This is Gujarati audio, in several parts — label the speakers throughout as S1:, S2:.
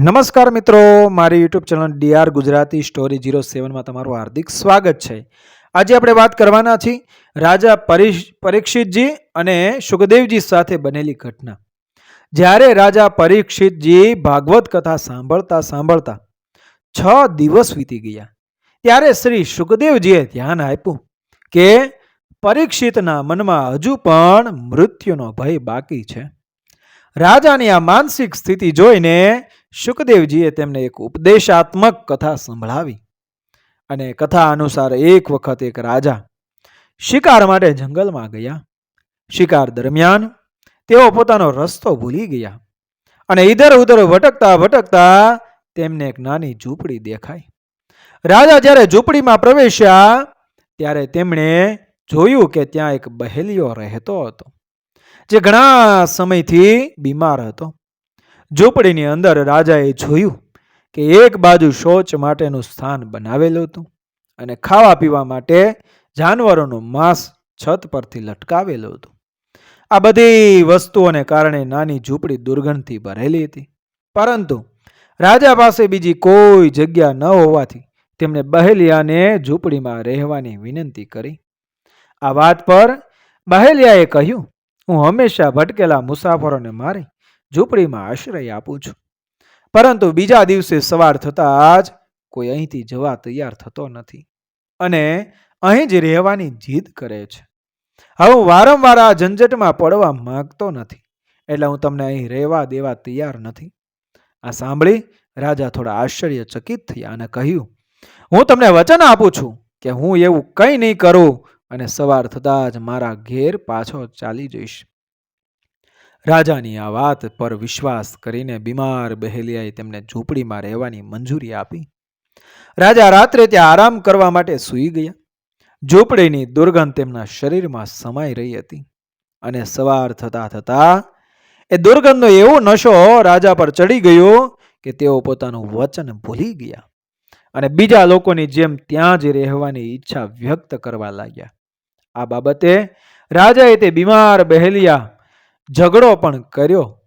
S1: નમસ્કાર મિત્રો, મારી YouTube channel DR Gujarati story zero સેવનમાં તમારું હાર્દિક સ્વાગત છે. આજે આપણે વાત કરવાના છીએ રાજા પરીક્ષિતજી અને સુખદેવજી સાથે બનેલી ઘટના. જ્યારે રાજા પરીક્ષિતજી ભાગવત કથા સાંભળતા સાંભળતા છ દિવસ વીતી ગયા. ત્યારે શ્રી સુખદેવજીએ ધ્યાન આપ્યું કે પરીક્ષિતના મનમાં હજુ પણ મૃત્યુનો ભય બાકી છે. રાજાની આ માનસિક સ્થિતિ જોઈને શુકદેવજીએ તેમને એક ઉપદેશાત્મક કથા સંભળાવી અને કથા અનુસાર એક વખત એક રાજા શિકાર માટે જંગલમાં ગયા. શિકાર દરમિયાન તેઓ પોતાનો રસ્તો ભૂલી ગયા અને ઈધર ઉધર ભટકતા ભટકતા તેમને એક નાની ઝૂંપડી દેખાઈ. રાજા જ્યારે ઝૂંપડીમાં પ્રવેશ્યા ત્યારે તેમણે જોયું કે ત્યાં એક બહેલીઓ રહેતો હતો, જે ઘણા સમયથી બીમાર હતો. ઝૂંપડીની અંદર રાજાએ જોયું કે એક બાજુ શૌચ માટેનું સ્થાન બનાવેલું હતું અને ખાવા પીવા માટે જાનવરોનું માંસ છત પરથી લટકાવેલું હતું. આ બધી વસ્તુઓને કારણે નાની ઝૂંપડી દુર્ગંધથી ભરેલી હતી. પરંતુ રાજા પાસે બીજી કોઈ જગ્યા ન હોવાથી તેમણે બહેલિયાને ઝૂંપડીમાં રહેવાની વિનંતી કરી. આ વાત પર બહેલિયાએ કહ્યું, હું હંમેશા ભટકેલા મુસાફરોને મારી ઝૂંપડીમાં આશ્રય આપું છું. પરંતુ બીજા દિવસે સવાર થતાં જ કોઈ અહીંથી જવા તૈયાર થતો નથી અને અહીં જ રહેવાની જીદ કરે છે. હવે હું વારંવાર આ ઝંઝટમાં પડવા માંગતો નથી એટલે હું તમને અહીં રહેવા દેવા તૈયાર નથી. આ સાંભળી રાજા થોડા આશ્ચર્યચકિત થયા અને કહ્યું, હું તમને વચન આપું છું કે હું એવું કંઈ નહીં કરું અને સવાર થતાં જ મારા ઘેર પાછો ચાલી જઈશ. રાજાની આ વાત પર વિશ્વાસ કરીને બીમાર બહેલિયાએ તેમને ઝૂંપડીમાં રહેવાની મંજૂરી આપી. રાજા રાત્રે ત્યાં આરામ કરવા માટે સૂઈ ગયા. ઝૂંપડીની દુર્ગંધ તેમના શરીરમાં સમાઈ રહી હતી અને સવાર થતા થતા એ દુર્ગંધનો એવો નશો રાજા પર ચડી ગયો કે તેઓ પોતાનું વચન ભૂલી ગયા અને બીજા લોકોની જેમ ત્યાં જ રહેવાની ઈચ્છા વ્યક્ત કરવા લાગ્યા. આ બાબતે રાજાએ તે બીમાર બહેલિયા ઝઘડો પણ કર્યો.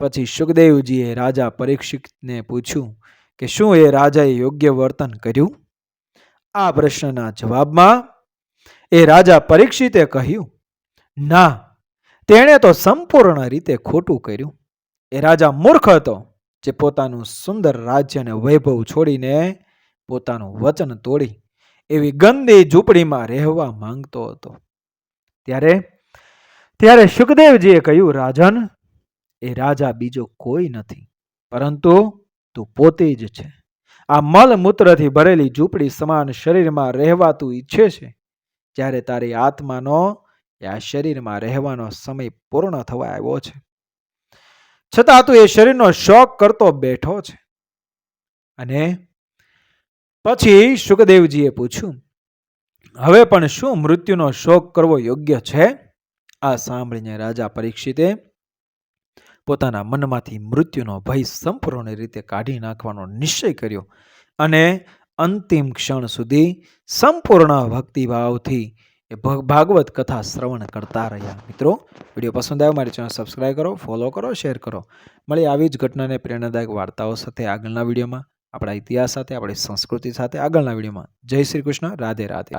S1: પછી સુખદેવજીએ રાજા પરીક્ષિતને પૂછ્યું કે શું એ રાજાએ યોગ્ય વર્તન કર્યું? આ પ્રશ્નના જવાબમાં એ રાજા પરીક્ષિતે કહ્યું, ના, તેણે તો સંપૂર્ણ રીતે ખોટું કર્યું. એ રાજા મૂર્ખ હતો જે પોતાનું સુંદર રાજ્ય અને વૈભવ છોડીને પોતાનું વચન તોડી એવી ગંદી ઝૂંપડીમાં રહેવા માંગતો હતો. ત્યારે ત્યારે સુખદેવજીએ કહ્યું, રાજન, એ રાજા બીજો કોઈ નથી, પરંતુ તું પોતે જ છે. આ મલમૂત્રથી ભરેલી ઝૂંપડી સમાન શરીરમાં રહેવા તું ઈચ્છે છે. જ્યારે તારી આત્માનો આ શરીરમાં રહેવાનો સમય પૂર્ણ થવા આવ્યો છે. છતાં તું એ શરીરનો શોખ કરતો બેઠો છે. અને પછી સુખદેવજીએ પૂછ્યું, હવે પણ શું મૃત્યુનો શોક કરવો યોગ્ય છે? આ સાંભળીને રાજા પરીક્ષિતે પોતાના મનમાંથી મૃત્યુનો ભય સંપૂર્ણ રીતે કાઢી નાખવાનો નિશ્ચય કર્યો અને અંતિમ ક્ષણ સુધી સંપૂર્ણ ભક્તિભાવથી એ ભાગવત કથા શ્રવણ કરતા રહ્યા. મિત્રો, વીડિયો પસંદ આવ્યો મારી ચેનલ સબસ્ક્રાઈબ કરો, ફોલો કરો, શેર કરો. મળી આવી જ ઘટનાને પ્રેરણાદાયક વાર્તાઓ સાથે આગળના વિડીયોમાં. આપણા ઇતિહાસ સાથે, આપણી સંસ્કૃતિ સાથે આગળના વિડીયોમાં. જય શ્રી કૃષ્ણ. રાધે રાધે.